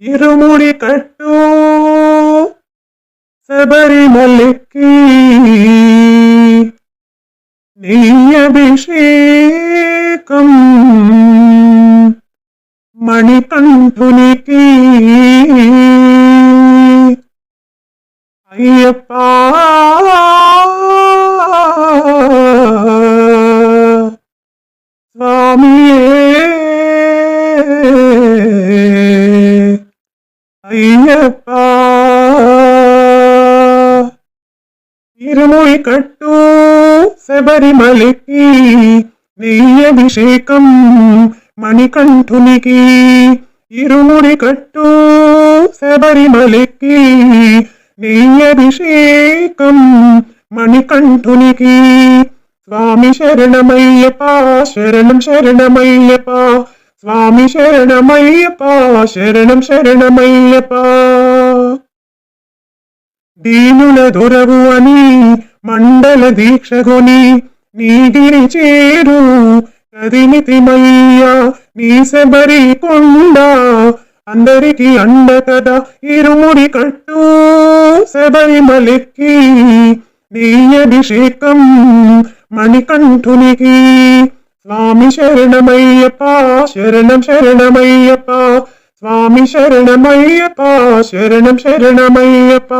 ഇരുമുടി കട്ടു. ശബരിമലയ്ക്ക് നെയ്യഭിഷേകം. മണികണ്ഠുനിക്ക് അയ്യപ്പ. സ്വാമി అయ్యప్ప ఇరుముడి కట్టు శబరిమలకి నీ మణికంఠునికి. ఇరుముడి కట్టు శబరిమలకి నీ మణికంఠునికి. స్వామి శరణమయ్యప్ప శరణం శరణమయ్యప్ప స్వామి శరణమయ్యప్ప శరణం శరణమయ్యప్ప. దీనుల దొరవు అని మండల దీక్షగొని నీటిని చేరు కదిమితిమయ్యా నీ శబరి కొండ అందరికి అండ కదా ఇరుముడి కట్టు శబరిమలెక్కి నీ అభిషేకం మణికంఠునికి. స్వామి శరణమయ్యప్ప శరణం శరణమయ్యప్ప స్వామి శరణమయ్యప్ప శరణం శరణమయ్యప్ప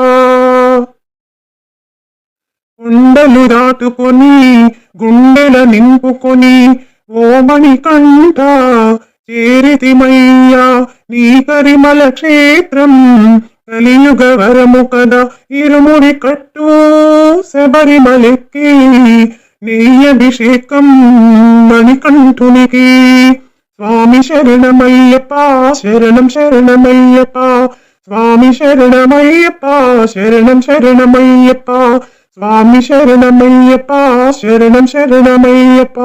కొండలు దాటుకొని గుండెల నింపుకొని ఓమణి కంట చేరితిమయ్యా నీ కరిమల క్షేత్రం కలియుగ వరము కదా ఇరుముడి కట్టు శబరిమలెక్కి నీ అభిషేకం మణికంఠునికి. స్వామి శరణమయ్యప్ప శరణం శరణమయ్యప్ప. స్వామి శరణమయ్యప్ప శరణం శరణమయ్యప్ప. స్వామి శరణమయ్యప్ప శరణం శరణమయ్యప్ప.